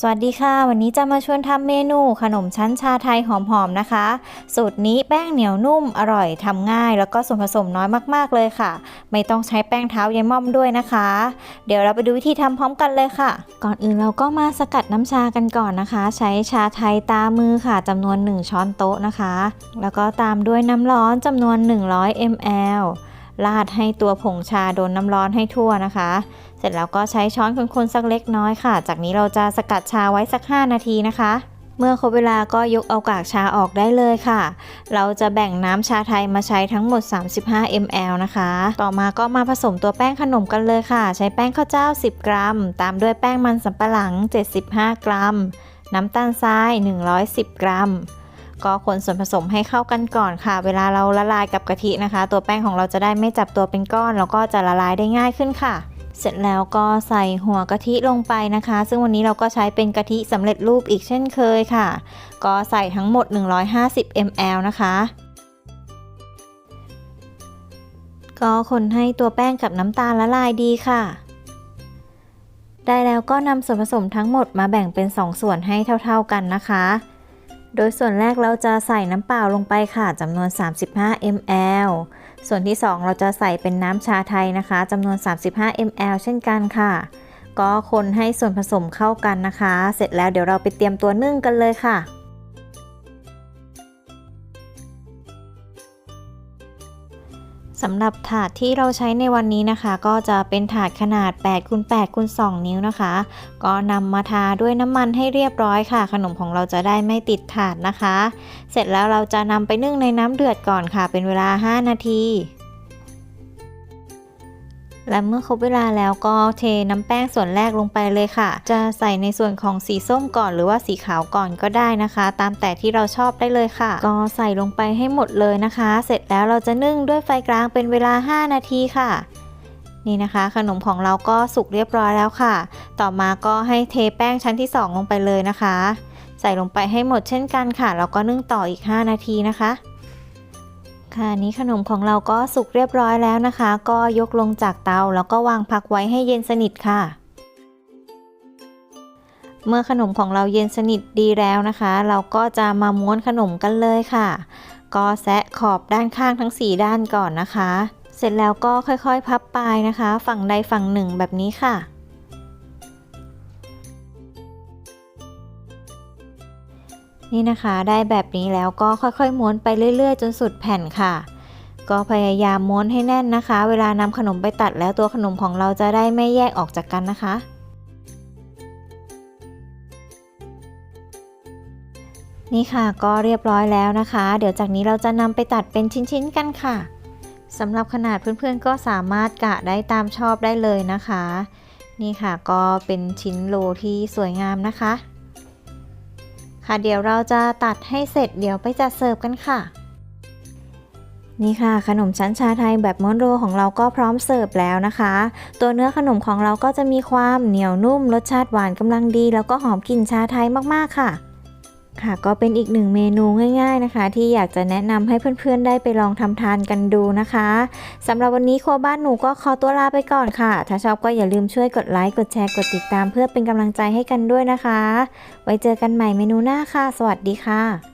สวัสดีค่ะ วันนี้จะมาชวนทำเมนูขนมชั้นชาไทยหอมๆนะคะ สูตรนี้แป้งเหนียวนุ่มอร่อยทำง่าย แล้วก็ส่วนผสมน้อยมากๆเลยค่ะ ไม่ต้องใช้แป้งเท้ายายม่อมด้วยนะคะ เดี๋ยวเราไปดูวิธีทำพร้อมกันเลยค่ะ ก่อนอื่นเราก็มาสกัดน้ำชากันก่อนนะคะ ใช้ชาไทยตามือค่ะจำนวน 1 ช้อนโต๊ะนะคะ แล้วก็ตามด้วยน้ำร้อนจำนวน 100 ml ราดให้ตัวผงชาโดนน้ำร้อนให้ทั่วนะคะ เสร็จแล้วก็ใช้ช้อนคนๆสักเล็กน้อยค่ะ จากนี้เราจะสกัดชาไว้สัก 5 นาทีนะคะเมื่อครบเวลาก็ยกเอากากชาออกได้เลยค่ะ เราจะแบ่งน้ำชาไทยมาใช้ทั้งหมด 35 ml นะคะ ต่อมาก็มาผสมตัวแป้งขนมกันเลยค่ะ ใช้แป้งข้าวเจ้า 10 กรัม ตามด้วยแป้งมันสำปะหลัง 75 กรัม น้ำตาลทราย 110 กรัม ก็คนส่วนผสมให้เข้ากันก่อนค่ะ เวลาเราละลายกับกะทินะคะ ตัวแป้งของเราจะได้ไม่จับตัวเป็นก้อน แล้วก็จะละลายได้ง่ายขึ้นค่ะ เสร็จแล้วก็ใส่หัวกะทิลงไปนะคะ ซึ่งวันนี้เราก็ใช้เป็นกะทิสำเร็จรูปอีกเช่นเคยค่ะ ก็ใส่ทั้งหมด 150 ml นะคะก็คนให้ตัวแป้งกับน้ำตาลละลายดีค่ะ ได้แล้วก็นำส่วนผสมทั้งหมดมาแบ่งเป็น 2 ส่วนให้เท่า ๆกันนะคะ โดยส่วนแรกเราจะใส่น้ำเปล่าลงไปค่ะจำนวน 35 ml ส่วนที่ 2 เราจะใส่เป็นน้ำชาไทยนะคะจำนวน 35 ml เช่นกันค่ะ ก็คนให้ส่วนผสมเข้ากันนะคะ เสร็จแล้วเดี๋ยวเราไปเตรียมตัวนึ่งกันเลยค่ะ สำหรับถาดที่เราใช้ในวันนี้นะคะ ก็จะเป็นถาดขนาด8คูณ8คูณ2นิ้วนะคะ ก็นำมาทาด้วยน้ำมันให้เรียบร้อยค่ะ ขนมของเราจะได้ไม่ติดถาดนะคะ เสร็จแล้วเราจะนำไปนึ่งในน้ำเดือดก่อนค่ะ เป็นเวลา 5 นาที และเมื่อครบเวลาแล้วก็เทน้ำแป้งส่วนแรกลงไปเลยค่ะ จะใส่ในส่วนของสีส้มก่อนหรือว่าสีขาวก่อนก็ได้นะคะ ตามแต่ที่เราชอบได้เลยค่ะ ก็ใส่ลงไปให้หมดเลยนะคะ เสร็จแล้วเราจะนึ่งด้วยไฟกลางเป็นเวลา 5 นาทีค่ะนี่นะคะ ขนมของเราก็สุกเรียบร้อยแล้วค่ะ ต่อมาก็ให้เทแป้งชั้นที่ 2 ลงไปเลยนะคะ ใส่ลงไปให้หมดเช่นกันค่ะ แล้วก็นึ่งต่ออีก 5 นาทีนะคะ ค่ะนี้ขนมของเราก็สุกเรียบร้อยแล้วนะคะ ก็ยกลงจากเตาแล้วก็วางพักไว้ให้เย็นสนิทค่ะ เมื่อขนมของเราเย็นสนิทดีแล้วนะคะ เราก็จะมาม้วนขนมกันเลยค่ะ ก็แซะขอบด้านข้างทั้ง 4 ด้านก่อนนะคะ เสร็จแล้วก็ค่อยๆ พับปลายนะคะ ฝั่งใดฝั่งหนึ่งแบบนี้ค่ะ นี่นะคะได้แบบนี้แล้วก็ค่อยๆม้วนไปเรื่อย ๆ จนสุดแผ่นค่ะ ก็พยายามม้วนให้แน่นนะคะ เวลานำขนมไปตัดแล้วตัวขนมของเราจะได้ไม่แยกออกจากกันนะคะ นี่ค่ะก็เรียบร้อยแล้วนะคะ เดี๋ยวจากนี้เราจะนำไปตัดเป็นชิ้นๆกันค่ะสำหรับขนาดเพื่อนๆก็สามารถกะได้ตามชอบได้เลยนะคะ นี่ค่ะก็เป็นชิ้นโลที่สวยงามนะคะ ค่ะเดี๋ยวเราจะตัดให้เสร็จเดี๋ยวไปจัดเสิร์ฟกันค่ะ นี่ค่ะขนมชั้นชาไทยแบบม้วนโรของเราก็พร้อมเสิร์ฟแล้วนะคะ ตัวเนื้อขนมของเราก็จะมีความเหนียวนุ่มรสชาติหวานกำลังดี แล้วก็หอมกลิ่นชาไทยมากๆค่ะ ค่ะก็เป็นอีกหนึ่งเมนูง่ายๆนะคะ ที่อยากจะแนะนำให้เพื่อนๆได้ไปลองทำทานกันดูนะคะสำหรับวันนี้ครัวบ้านหนูก็ขอตัวลาไปก่อนค่ะ ถ้าชอบก็อย่าลืมช่วยกดไลค์กดแชร์กดติดตามเพื่อเป็นกำลังใจให้กันด้วยนะคะ ไว้เจอกันใหม่เมนูหน้าค่ะ สวัสดีค่ะ